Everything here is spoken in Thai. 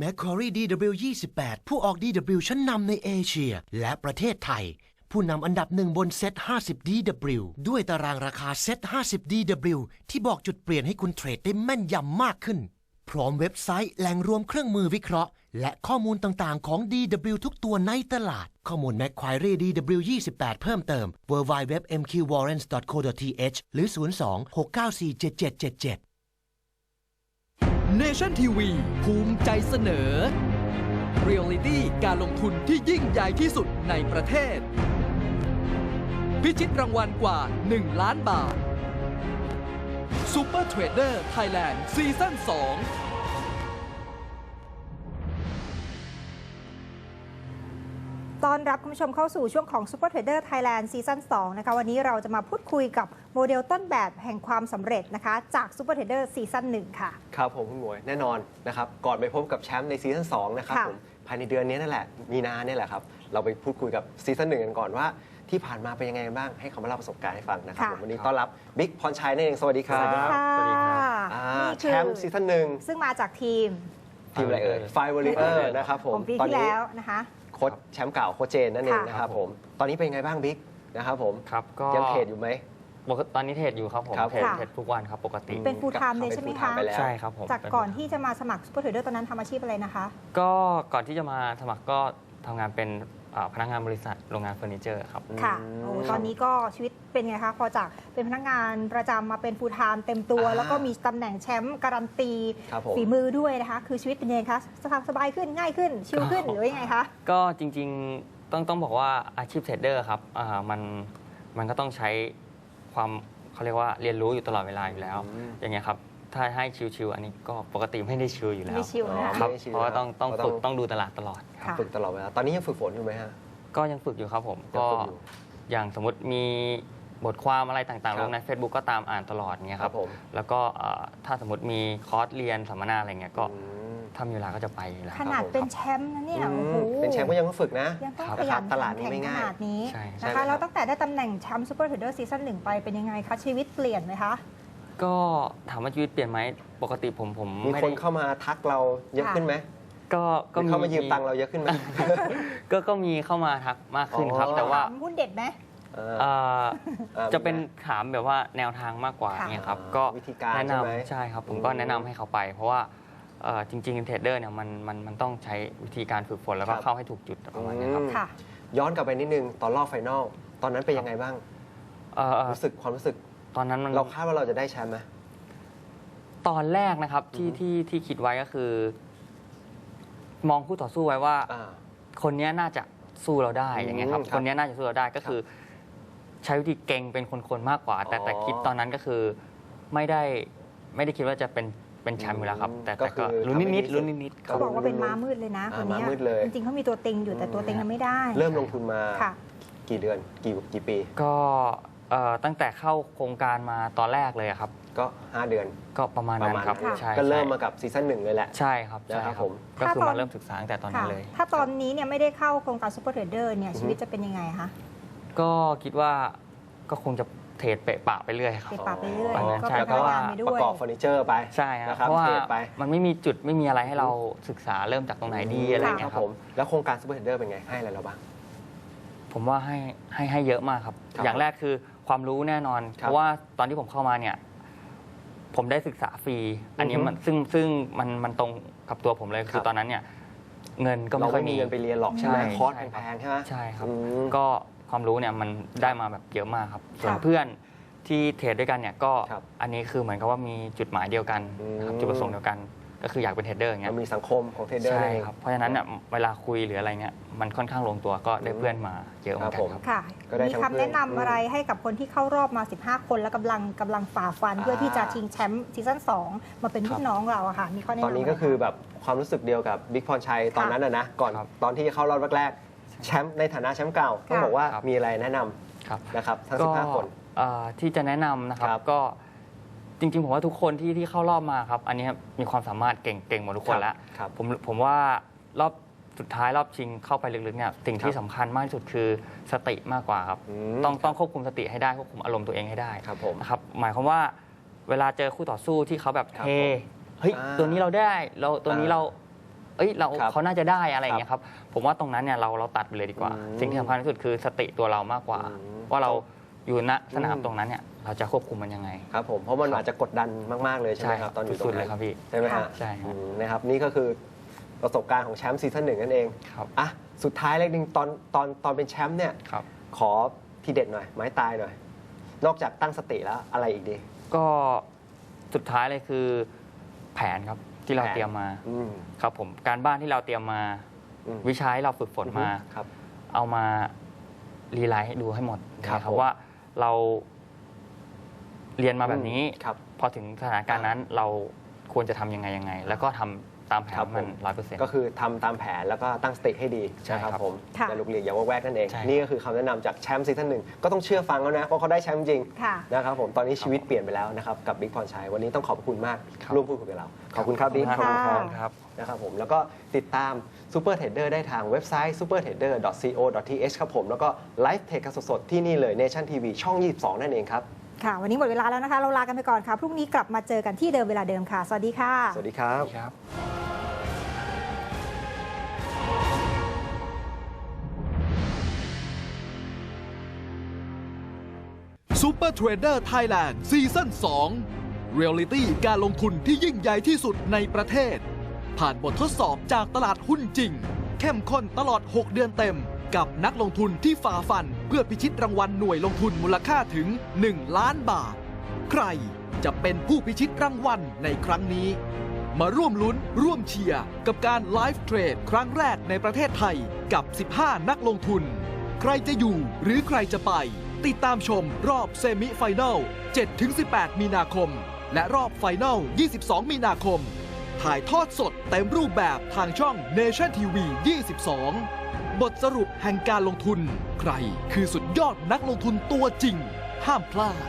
Macquarie DW28 ผู้ออก DW ชั้นนำในเอเชีย และประเทศไทย ผู้นำอันดับหนึ่งบนเซต50 DW ด้วยตารางราคาเซต50 DW ที่บอกจุดเปลี่ยนให้คุณเทรดได้แม่นยำมากขึ้น พร้อมเว็บไซต์แหล่งรวมเครื่องมือวิเคราะห์ และข้อมูลต่างๆ ของ DW ทุกตัวในตลาด ข้อมูล Macquarie DW28 เพิ่มเติม www.mqwarrants.co.th หรือ 02 694 7777 เนชั่นทีวีภูมิใจเสนอเรียลลิตี้การลงทุนที่ยิ่งใหญ่ที่สุดในประเทศ พิชิตรางวัลกว่า 1 ล้านบาทซูเปอร์เทรดเดอร์ไทยแลนด์ซีซั่น2 ต้อนรับคุณผู้ชมเข้าสู่ช่วงของ Super Trader Thailand ซีซั่น2นะคะวันนี้เราจะมาพูดคุยกับโมเดลต้นแบบแห่งความสำเร็จนะคะ จาก Super Trader ซีซั่น1ค่ะ ครับผมคุณหมวยแน่นอนนะครับก่อนไปพบกับแชมป์ในซีซั่น2นะครับค่ะผมภายในเดือนนี้นั่นแหละ มีนาเนี่ยแหละครับ เราไปพูดคุยกับซีซั่นหนึ่งกันก่อนว่า ที่ผ่านมาเป็นยังไงบ้างให้เขามาเล่าประสบการณ์ให้ฟังนะครับค่ะผมวันนี้ต้อนรับบิ๊กพรชัยนั่นเองสวัสดีครับค่ะสวัสดีครับอ่านี่แชคือมป์ซีซั่นหนึ่งซึ่งมาจากทีมทีมอะไรเอ่ยไฟวอลเลอร์นะครับผมของปีตอนที่นี้แล้วนะคะ โค้ชแชมป์เก่าโค้ชเจนนั่นเองค่ะ นะครับผม ตอนนี้เป็นยังไงบ้างบิ๊กนะครับผมครับก็ยังเทรดอยู่ไหม ปกติตอนนี้เทรดอยู่ครับผมครับ เทรดค่ะ เทรดทุกวันครับปกติ เป็น full time เลยป็นใช่ไหม full คะ time ไปแล้ว ใช่ครับผมจากเป็ก่อนที่จะมาสมัคร Super Trader ตอนนั้นทำอาชีพอะไรนะคะ ก็ก่อนที่จะมาสมัครก็ทำงานเป็นอ่า พนักงานบริษัทโรงงานเฟอร์นิเจอร์ครับ ค่ะอืมโอ้ตอนนี้ก็ชีวิตเป็นไงคะ พอจากเป็นพนักงานประจำมาเป็น full time เต็มตัว อ่าแล้วก็มีตำแหน่งแชมป์การันตีครับผม ฝีมือด้วยนะคะ คือชีวิตเป็นยังไงคะสบายขึ้นง่ายขึ้น ชิลขึ้นก็หรือว่ายังไงคะ ก็จริงๆต้องต้องบอกว่าอาชีพเทรดเดอร์ครับอ่ามันมันก็ต้องใช้ความเขาเรียกว่าเรียนรู้อยู่ตลอดเวลาอยู่แล้ว อืม อย่างเงี้ยครับ ถ้าให้ชิวๆอันนี้ก็ปกติไม่ได้ชิวอยู่แล้วไม่ชิลนะคะครับไม่ได้ชิลเพราะว่าต้องต้องก็ต้องฝึกต้องดูตลาดตลอด ค่ะ ฝึกตลอดเวลาตอนนี้ยังฝึกฝนอยู่ไหมฮะ ก็ยังฝึกอยู่ครับผมยังก็ฝึกอยู่อย่างสมมติมีบทความอะไรต่างครัๆบลงใน Facebook ก็ตามอ่านตลอดเงี้ยคครัรับบผมแล้วก็เอ่อถ้าสมมติมีคอร์สเรียนสัมมนาอะไรเงี้ยก็อืม ถ้ามีเวลาก็จะไปอยู่แล้วขนาดผมเป็นแชมป์นะเนี่ยอืโอ้โหมเป็นแชมป์ก็ยังต้องฝึกนะ ยังต้องครับขยันตลาดนี้แข่งไม่ขง่ายนาดนี้ใช่ใช่นะครัคะบ แล้วตั้งแต่ได้ตำแหน่งแชมป์ซูเปอร์เทรดเดอร์ซีซั่นหนึ่งไปเป็นยังไงคะชีวิตเปลี่ยนไหมคะ ก็ถามว่าชีวิตเปลี่ยนไหมปกติผมผมมีไม่คนได้เข้ามาทักเราเยอะขึ้นไหมก็หก็รือเข้ามายืมตังค์เราเยอะขึ้นไหม ก็ก็มีเข้ามาทักมากขึ้นครับ อ๋อ แต่ว่าถมหุ้นเด็ดไหม เออ เอ่ออ่าจะเป็นถามแบบว่าแนวทางมากกว่าค่ะ เนี่ยครับอ่าก็วิธีการแนะใช่ไหมนำใช่ครับ ผมก็อืมแนะนำให้เขาไป เพราะว่าเอ่อจริงๆเทรดเดอร์เนี่ยมันมันมันต้องใช้วิธีการฝึกฝนแล้วก็ครับเข้าให้ถูกจุดประมาณเนี้ยครับอืม ค่ะ ย้อนกลับไปนิดนึงตอนรอบไฟนอลตอนนั้นเป็นยังไงบ้าง เอ่อรู้สึกความรู้สึก ตอนนั้นมันเราคาดว่าเราจะได้แชมป์ไหมตอนแรกนะครับที่อือฮึที่ที่คิดไว้ก็คือ มองคู่ต่อสู้ไว้ว่า อ่า คนเนี้ยน่าจะสู้เราได้อืมอย่างเงี้ยครับครับคนเนี้ยน่าจะสู้เราได้ก็คือ ใช้วิธีเก่งเป็นคนๆมากกว่า แต่อ๋อแต่คิดตอนนั้นก็คือไม่ได้ไม่ได้คิดว่าจะเป็นเป็นแชมป์อยู่แล้วครับอืมแต่ก็แต่ก็คือลุ้นทำให้นิดดีๆสุดลุ้นนิดๆคครัรับเขาบอกว่าเป็นม้ามืดเลยนะอ่าคนเนี้ยม้ามืดเลยจริงๆเขามีตัวเต็งอยู่แต่ตัวเต็งยังไม่ได้เริ่มลงทุนมาค่ะ กี่เดือนกี่กี่ปี ก็ เอ่อตั้งแต่เข้าโครงการมาตอนแรกเลยอะครับ ก็ 5 เดือน ก็ประมาณประนั้นมาณครับค่ะใช่ก็เริ่มใช่มากับซีซั่นหนึ่งเลยแหละ ใช่ครับใช่นะครับครัผบมก็คือถ้าตอนมาเริ่มศึกษาตั้งแต่ตอนนั้ค่ะนเลย ถ้าตอนนี้เนี่ยไม่ได้เข้าโครงการซูเปอร์เทรดเดอร์เนี่ยอือฮึ ชีวิตจะเป็นยังไงคะก็คิดว่าก็คงจะเทรดเปะปะไปเรื่อยครับ ไปปรับไปเรื่อย อ๋อ ก็ใช่เป็นพเพราะนักว่างานไปด้ปวยระกอบเฟอร์นิเจอร์ไป ใช่ครับนะครับเพราะว่าเทรดไป มันไม่มีจุดไม่มีอะไรให้เราศึกษาเริ่มจากตรงไหนดีอะไรอย่างคเงี้รับยครัผบมแล้วโครงการซูเปอร์เทรดเดอร์เป็นไงให้อะไรเราบ้าง ผมว่าให้ให้ให้เยอะมากครับ ครับอย่างแรกคือความรู้แน่นอน ครับเพราะว่าตอนที่ผมเข้ามาเนี่ย ผมได้ศึกษาฟรี อันนี้อือฮึ มันซึ่งซึ่งมันมันตรงกับตัวผมเลยคคืรัอบ ตอนนั้นเนี่ย เงินก็เราไม่ค่อไม่ยมีมี เงินไปเรียนหรอกใช่ไหมใช่คอร์สใช่ครับ แพงๆใช่ไหม ใช่ครับ อืมก็ความรู้เนี่ยมันได้มาแบบเยอะมากครับ ส่วนค่ะเพื่อนที่เทรดด้วยกันเนี่ยก็ครับอันนี้คือเหมือนกับว่ามีจุดหมายเดียวกันนะครับอืม จุดประสงค์เดียวกัน ก็คืออยากเป็นเทรดเดอร์อย่างเงี้เรายมีสังคมของเทรดเดอร์ใช่นั่นเองครับเพราะฉะนั้นเนี่ยเวลาคุยหรืออะไรเนี่ยมันค่อนข้างลงตัวก็ได้เพื่อนมาเยอะเหมือนกัครับนผมครับค่ะก็ได้มีทั้งคำแนะนำเพื่อนอะไรให้กับคนที่เข้ารอบมา 15 คนแล้วกำลังกำลังฝ่าฟัน เพื่อที่จะชิงแชมป์ซีซั่น2มาเป็นรุ่นน้องเราอะค่ะมีข้อแนะนำตอนนี้ะไรก็คือคะแบบความรู้สึกเดียวกับบิ๊กพรชัยตอนนั้นนะนะก่อนครับตอนที่เข้ารอบแรกๆแชมป์ในฐานะแชมป์เก่าต้องค่ะบอกว่าครับ มีอะไรแนะนำครับ นะครับทั้ง ก็15 คน เอ่อที่จะแนะนำนะครับครับก็ จริงๆ ผมว่าทุกคนที่ที่เข้ารอบมาครับ อันนี้มีความสามารถเก่งเก่งหมดทุกคนแล้วครับผมผมว่ารอบสุดท้ายรอบชิงเข้าไปลึกๆเนี่ยสิ่งที่ครับสำคัญมากที่สุดคือสติมากกว่าครับ อืมต้องต้องควบคุมสติให้ได้ควบคุมอารมณ์ตัวเองให้ได้ครับผมนะครับหมายความว่าเวลาเจอคู่ต่อสู้ที่เขาแบบครับเทผมเฮ้ยอ่าตัวนี้เราได้เราตัวนี้อ่าเรา เอ้ยเราครับเขาน่าจะได้อะไรอย่างเงี้ยครับ ผมว่าตรงนั้นเนี่ยเราเราตัดไปเลยดีกว่า อืมสิ่งที่สำคัญที่สุดคือสติตัวเรามากกว่า อืมว่าเราอยู่ณสนามอืมตรงนั้นเนี่ย เราจะควบคุมมันยังไง ครับผมเพราะมันอาจจะกดดันมากๆเลยใช่ไหมครับตอนอยู่ตรสุดงๆเลนั้ยนครับพี่ ใช่ไหมค่ะฮะใช่คอืรับมนะครับนี่ก็คือประสบการณ์ของแชมป์ซีซั่นหนึ่งนั่นเองครับอะสุดท้ายเล็กนึงตอนตอนตอนเป็นแชมป์เนี่ยครับ ขอทีเด็ดหน่อย ไม้ตายหน่อย นอกจากตั้งสติแล้วอะไรอีกดี ก็สุดท้ายเลยคือแผนครับที่เราแผน เตรียมมาอืมครับผมการบ้านที่เราเตรียมมา อืมวิชาที่เราฝึกฝนมา ครับ เอามารีไลท์ให้ดูให้หมดครับนะครัผบมว่าเรา เรียนมาแบบนี้ ครับพอถึงสถานการณ์นั้นเราควรจะทำยังไงยังไง แล้วก็ทำตามแผนครับมันผมร้อยเปอร์เซ็นต์ ก็คือทำตามแผนแล้วก็ตั้งสติให้ดีใช่นะครับครับผมค่ะ อย่าลุกหลีกอย่าวอกแวกนั่นเอง ใช่ นี่ก็คือคำแนะนำจากแชมป์ซีซั่นหนึ่งก็ต้องเชื่อฟังแล้วนะเพราะเขาได้แชมป์จริงค่ะ นะครับผมตอนนี้ชีวิตเปลี่ยนไปแล้วนะครับกับบิ๊กพรชัยวันนี้ต้องขอบคุณมากครับ ร่วมพูดคุยกับเราขอบคุณครับบิ๊กขอบคุณค่ะครับ นะครับผมแล้วก็ติดตาม Super Trader ได้ทางเว็บไซต์ supertrader.co.th ครับผม แล้วก็ไลฟ์เทคกันสดๆ ที่นี่เลย Nation TV ช่อง 22 นั่นเองครับ ค่ะ วันนี้หมดเวลาแล้วนะคะ เราลากันไปก่อนค่ะ พรุ่งนี้กลับมาเจอกันที่เดิมเวลาเดิมค่ะ สวัสดีค่ะ สวัสดีครับ ครับ Super Trader Thailand ซีซั่น2เรียลลิตี้การลงทุนที่ยิ่งใหญ่ที่สุดในประเทศ ผ่านบททดสอบจากตลาดหุ้นจริง เข้มข้นตลอด 6 เดือนเต็ม กับนักลงทุนที่ฝ่าฟันเพื่อพิชิตรางวัลหน่วยลงทุนมูลค่าถึง 1 ล้านบาท ใครจะเป็นผู้พิชิตรางวัลในครั้งนี้ มาร่วมลุ้นร่วมเชียร์กับการไลฟ์เทรดครั้งแรกในประเทศไทยกับ 15 นักลงทุน ใครจะอยู่หรือใครจะไป ติดตามชมรอบเซมิไฟแนล 7-18 มีนาคม และรอบไฟแนล 22 มีนาคม ถ่ายทอดสดเต็มรูปแบบทางช่อง Nation TV 22 บทสรุปแห่งการลงทุน ใครคือสุดยอดนักลงทุนตัวจริง ห้ามพลาด